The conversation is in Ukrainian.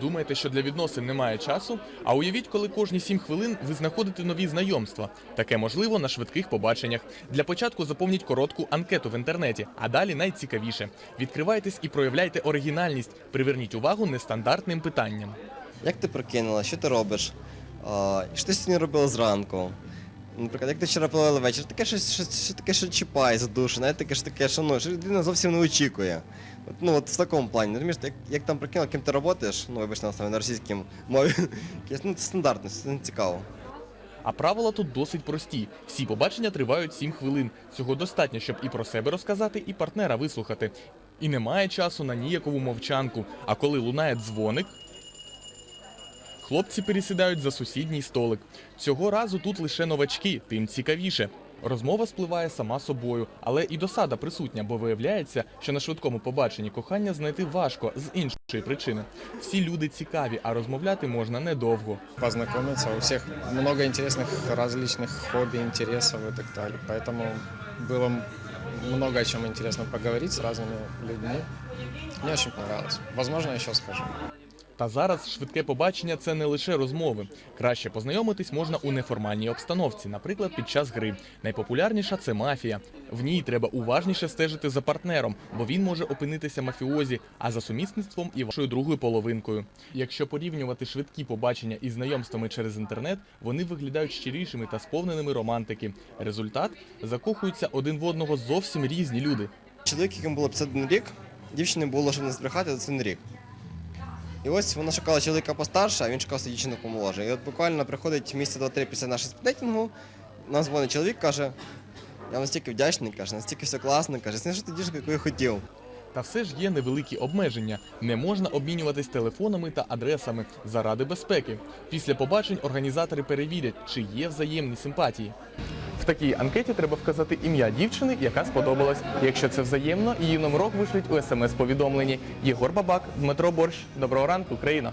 Думаєте, що для відносин немає часу? А уявіть, коли кожні 7 хвилин ви знаходите нові знайомства. Таке можливо на швидких побаченнях. Для початку заповніть коротку анкету в інтернеті, а далі найцікавіше. Відкривайтесь і проявляйте оригінальність. Приверніть увагу нестандартним питанням. Як ти прокинула? Що ти робиш? Що ти сьогодні робила зранку? Наприклад, як ти вчора провела вечір? Таке щось, щось, що таке, що чіпає за душу, знаєте, таке ж таке, що ну, що людина зовсім не очікує. От, ну, от в такому плані. Розумієш, як, як там прикинула, ким ти працюєш, ну, вибачте, на російській мові. Ну, це стандартно, це не цікаво. А правила тут досить прості. Всі побачення тривають 7 хвилин. Цього достатньо, щоб і про себе розказати, і партнера вислухати. І немає часу на ніякову мовчанку. А коли лунає дзвоник, хлопці пересідають за сусідній столик. Цього разу тут лише новачки, тим цікавіше. Розмова спливає сама собою, але і досада присутня, бо виявляється, що на швидкому побаченні кохання знайти важко з іншої причини. Всі люди цікаві, а розмовляти можна недовго. познакомиться. У всех много интересных различных хобби, интересов и так далее. Поэтому было м- много о чем интересно поговорить с разными людьми. Мне очень понравилось. Возможно, еще скажу. Та зараз швидке побачення це не лише розмови. Краще познайомитись можна у неформальній обстановці, наприклад, під час гри. Найпопулярніша це мафія. В ній треба уважніше стежити за партнером, бо він може опинитися мафіозі, а за сумісництвом і вашою другою половинкою. Якщо порівнювати швидкі побачення із знайомствами через інтернет, вони виглядають щирішими та сповненими романтики. Результат закохуються один в одного зовсім різні люди. Чоловік, якому було 51 рік, дівчині було, щоб не збрехати, 21 рік. І ось вона шукала чоловіка постарше, а він шукав дівчину помоложе. І от буквально приходить місяця два-три після нашого спіддейтингу, нам дзвонить чоловік, каже, я настільки вдячний, каже, настільки все класно, каже, знайшов ту дівчинку, яку я хотів. Та все ж є невеликі обмеження. Не можна обмінюватись телефонами та адресами заради безпеки. Після побачень організатори перевірять, чи є взаємні симпатії. Такій анкеті треба вказати ім'я дівчини, яка сподобалась. Якщо це взаємно, її номерок вишлють у смс-повідомленні. Єгор Бабак, Дмитро Борщ. Доброго ранку, Україна!